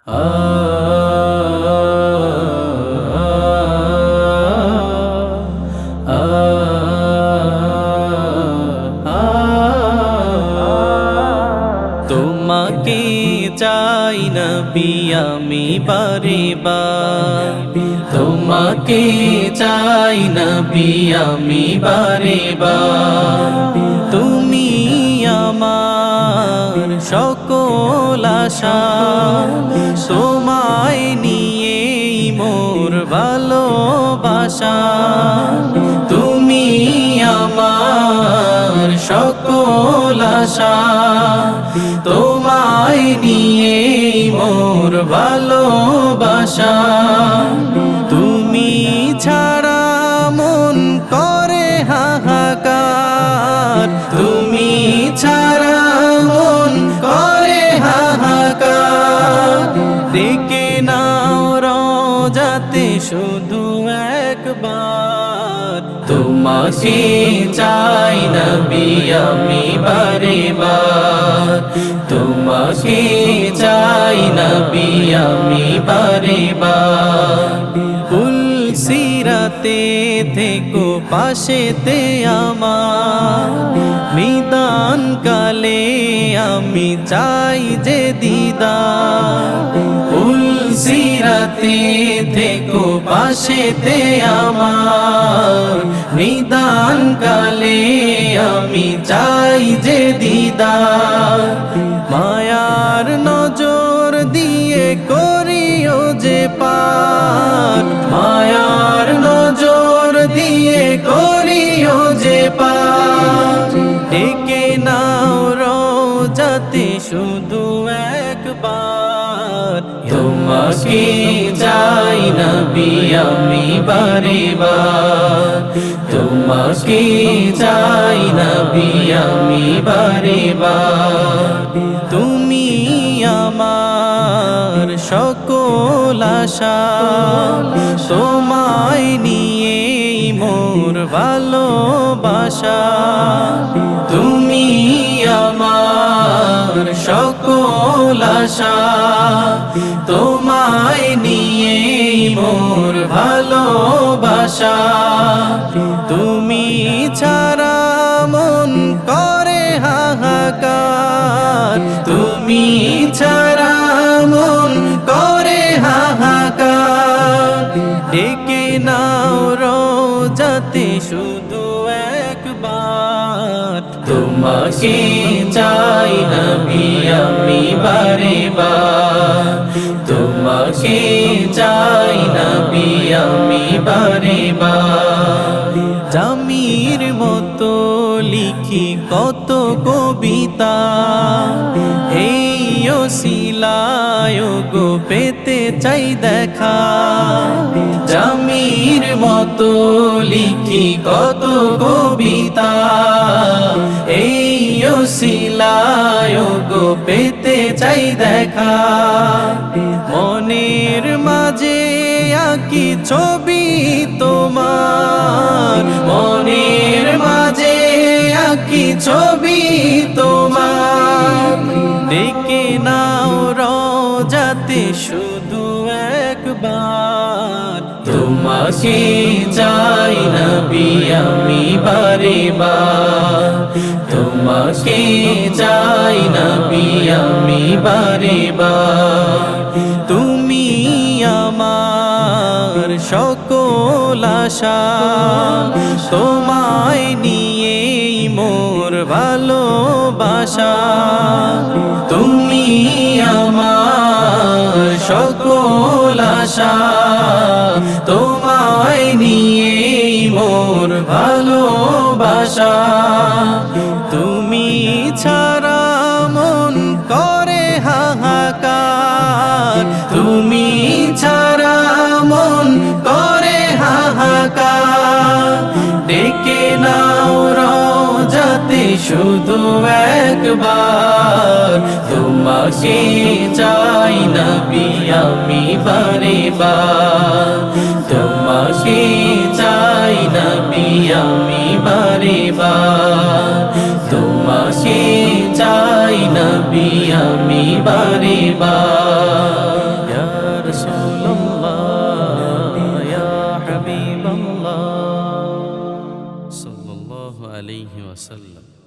তোমাকে চাই নবী আমি বারে তোমাকে চাই নবী আমি বার তুমি আমার সকল আশা তোমায় নিয়েই মোর ভালোবাসা। তুমি আমার সকল আশা তোমায় নিয়েই মোর ভালোবাসা। রাতে শুধু একবার। তোমাকে চাই নবী আমি বারে বার তোমাকে চাই নবী আমি বারে বার সিরাতে থেকো পাশেতে আমার। নিদান কালে আমি চাই যে দিদা সিরাতে থেকো পাশেতে আমার। নিদান কালে আমি চাই যে দিদা মায়ার নজর দিয়ে করিও যে পার। মায়ার নজর দিয়ে করিও যে পার। ডেকে নাও রোজাতে শুধু একবার। তোমাকে চাই নবী আমি বারে বার তোমাকে চাই নবী আমি বারে বার তুমি আমার সকল আশা তোমায় নিয়ে মোর ভালোবাসা। তুমি আশা তোমায় নিয়ে মোর ভালোবাসা। তুমি ছাড়া মন করে হাহাকার। তুমি ছাড়া মন করে হাহাকার। ডেকে নাও রোজাতে শুধু একবার তোমাকে চাই নবী, আমি বারে বার তোমাকে চাই নবী, আমি বারে বার জামির মতো লিখি কত কবিতা। এই শিলায় গো পেতে চাই দেখা। জামির মতো লিখি কত কবিতা। শিলায় গো পেতে চাই দেখা। মনের মাঝে আঁকি ছবি তোমার। মনের মাঝে আঁকি ছবি তোমার। দেখে নাও রোজাতে শুধু একবার। তোমাকে চাই নবী, আমি বারে বার। তোমাকে চাই নবী, আমি বারে তুমি আমার সকল আশা তোমায় নিয়ে মোর ভালোবাসা। তুমি আমার সকল আশা তোমায় নিয়ে মোর ভালোবাসা। তুমি ছাড়া মন করে হাহাকার। তুমি ছাড়া মন করে হাহাকার। ডেকে নাও রোজাতে শুধু একবার। তোমাকে চাই না আমি বারে বার তোমাকে চাই না আমি ভাবি আমি বারে বার সাল্লাল্লাহু আলাইহি ওয়াসাল্লাম।